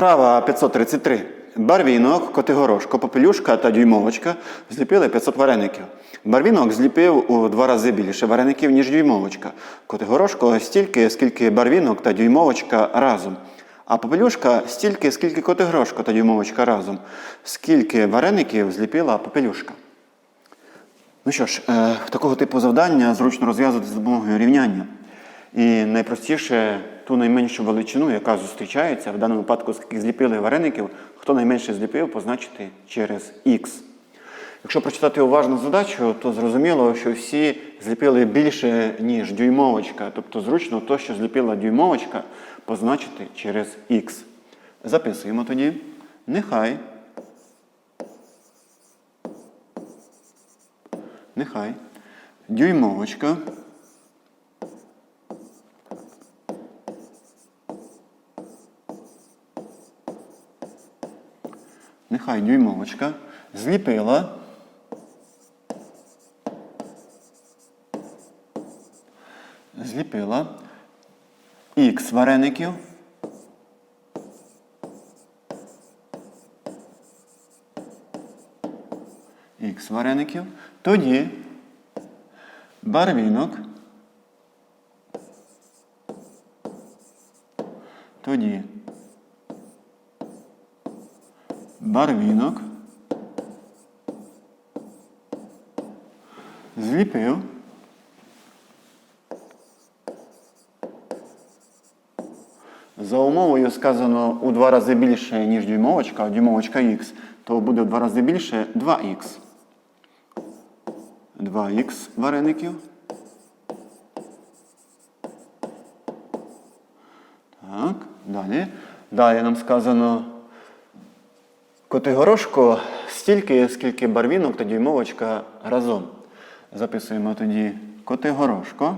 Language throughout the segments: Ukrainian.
Вправа 533. Барвінок, котигорошко, попелюшка та дюймовочка зліпили 500 вареників. Барвінок зліпив у два рази більше вареників, ніж дюймовочка. Котигорошко стільки, скільки барвінок та дюймовочка разом. А попелюшка стільки, скільки котигорошко та дюймовочка разом. Скільки вареників зліпила попелюшка. Ну що ж, е, такого типу завдання зручно розв'язувати за допомогою рівняння. І найпростіше ту найменшу величину, яка зустрічається, в даному випадку, скільки зліпили вареників, хто найменше зліпив, позначити через х. Якщо прочитати уважно задачу, то зрозуміло, що всі зліпили більше, ніж дюймовочка. Тобто зручно то, що зліпила дюймовочка, позначити через х. Записуємо тоді. Нехай. Нехай. Дюймовочка. Нехай дюймовочка зліпила. Зліпила х вареників. Х вареників. Тоді барвінок. Тоді барвінок зліпив за умовою сказано у два рази більше, ніж дюймовочка, а дюймовочка х, то буде в два рази більше 2х. 2х вареників. Так, далі. Далі нам сказано Котигорошко стільки, скільки барвінок та дюймовочка разом. Записуємо тоді Котигорошко.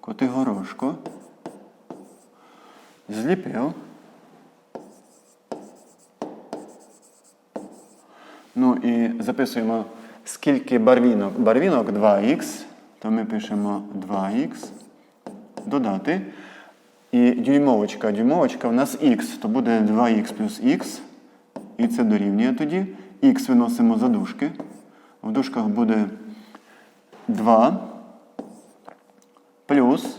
Котигорошко. Зліпив. Ну і записуємо, скільки барвінок. Барвінок 2х, то ми пишемо 2х, додати. І дюймовочка. Дюймовочка у нас х, то буде 2х плюс х. І це дорівнює тоді. Х виносимо за дужки. В дужках буде 2 плюс.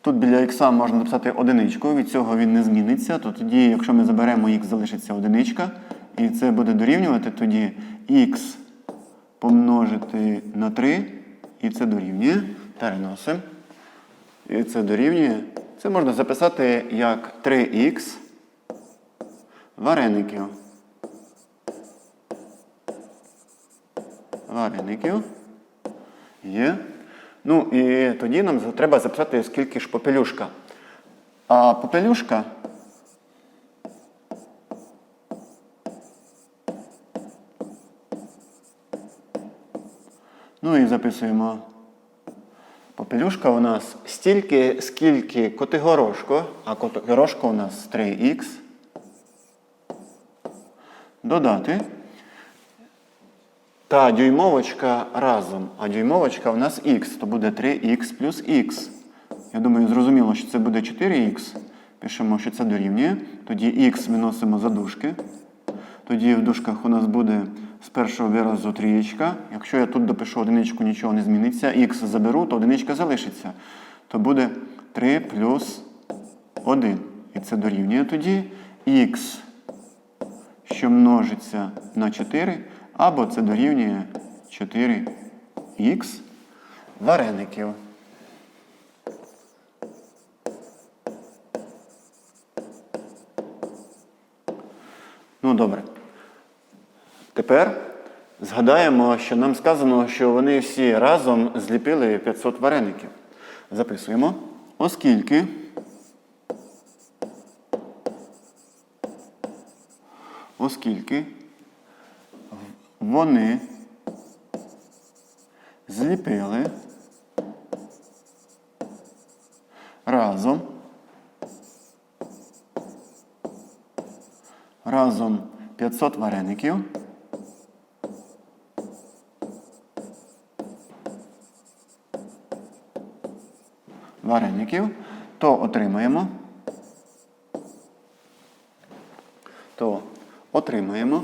Тут біля х можна написати одиничку, від цього він не зміниться. То тоді, якщо ми заберемо х, залишиться одиничка. І це буде дорівнювати тоді х помножити на 3, і це дорівнює. Переносимо. І це дорівнює. Це можна записати як 3х вареників. Вареників. Є. Ну і тоді нам треба записати, скільки ж попелюшка. А попелюшка. Ну і записуємо. Попелюшка у нас стільки, скільки котигорошко, а котигорошко у нас 3х. Додати. Та дюймовочка разом. А дюймовочка у нас х, то буде 3х плюс х. Я думаю, зрозуміло, що це буде 4х. Пишемо, що це дорівнює. Тоді х виносимо за дужки. Тоді в дужках у нас буде з першого виразу трієчка. Якщо я тут допишу одиничку, нічого не зміниться. Х заберу, то одиничка залишиться. То буде 3 плюс 1. І це дорівнює тоді х, що множиться на 4, або це дорівнює 4х вареників. Ну, добре. Тепер згадаємо, що нам сказано, що вони всі разом зліпили 500 вареників. Записуємо. Оскільки оскільки вони зліпили разом разом 500 вареників. Вареників, то отримаємо. То отримаємо.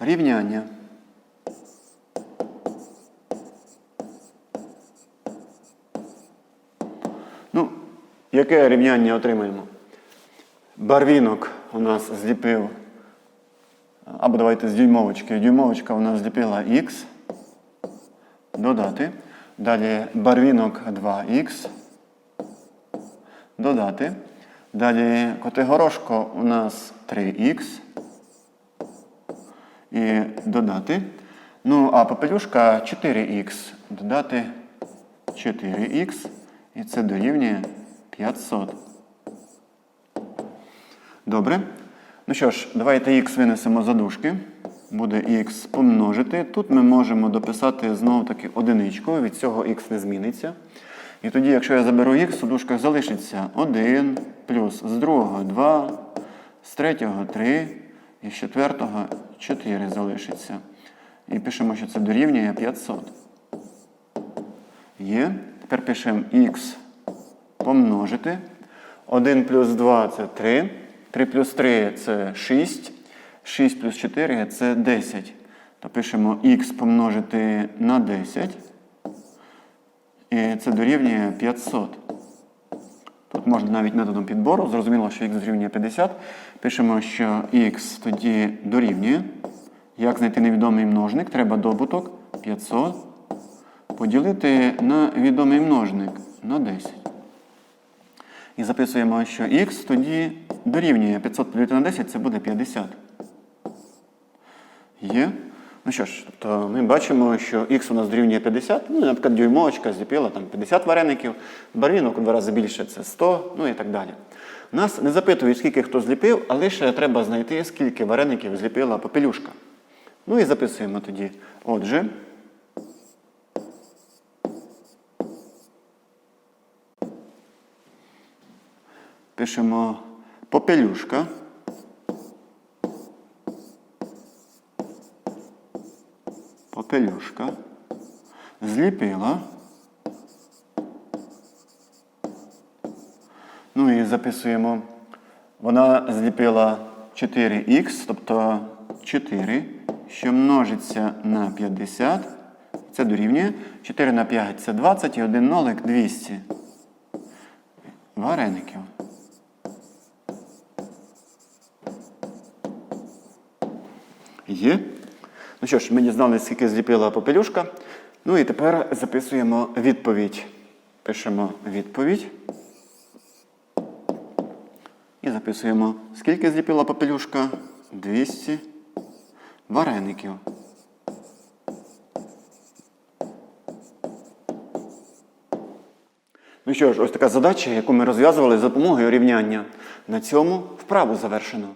Рівняння. Ну, яке рівняння отримаємо? Барвінок у нас зліпив, або давайте з дюймовочки. Дюймовочка у нас зліпила х. Додати. Далі барвінок 2х. Додати. Далі Котигорошко у нас 3х. І додати. Ну, а попелюшка 4х. Додати 4х. І це дорівнює 500. Добре. Ну що ж, давайте х винесемо за дужки. Буде х помножити. Тут ми можемо дописати знову таки одиничку, від цього х не зміниться. І тоді, якщо я заберу х, у дужках залишиться 1 плюс з другого 2, з третього 3 і з четвертого 4 залишиться. І пишемо, що це дорівнює 500. Є. Тепер пишемо х помножити. 1 плюс 2 це 3. 3 плюс 3 це 6. 6 плюс 4 це 10. То пишемо х помножити на 10. І це дорівнює 500. Тут можна навіть методом підбору. Зрозуміло, що х дорівнює 50. Пишемо, що х тоді дорівнює. Як знайти невідомий множник? Треба добуток 500 поділити на відомий множник на 10. І записуємо, що х тоді дорівнює 500 поділити на 10, це буде 50. Є. Ну що ж, тобто ми бачимо, що х у нас дорівнює 50. Ну, наприклад, дюймовочка зліпила там 50 вареників, барвінок у два рази більше це 100, ну і так далі. Нас не запитують, скільки хто зліпив, а лише треба знайти, скільки вареників зліпила попелюшка. Ну і записуємо тоді. Отже. Пишемо попелюшка. Попелюшка. Зліпила. Ну і записуємо. Вона зліпила 4х, тобто 4, що множиться на 50. Це дорівнює. 4 на 5 це 20 і 1 нолик 200 вареників. Є. Ну що ж, ми дізналися, скільки зліпила попелюшка. Ну і тепер записуємо відповідь. Пишемо відповідь. І записуємо, скільки зліпила попелюшка? 200 вареників. Ну що ж, ось така задача, яку ми розв'язували за допомогою рівняння. На цьому вправу завершено.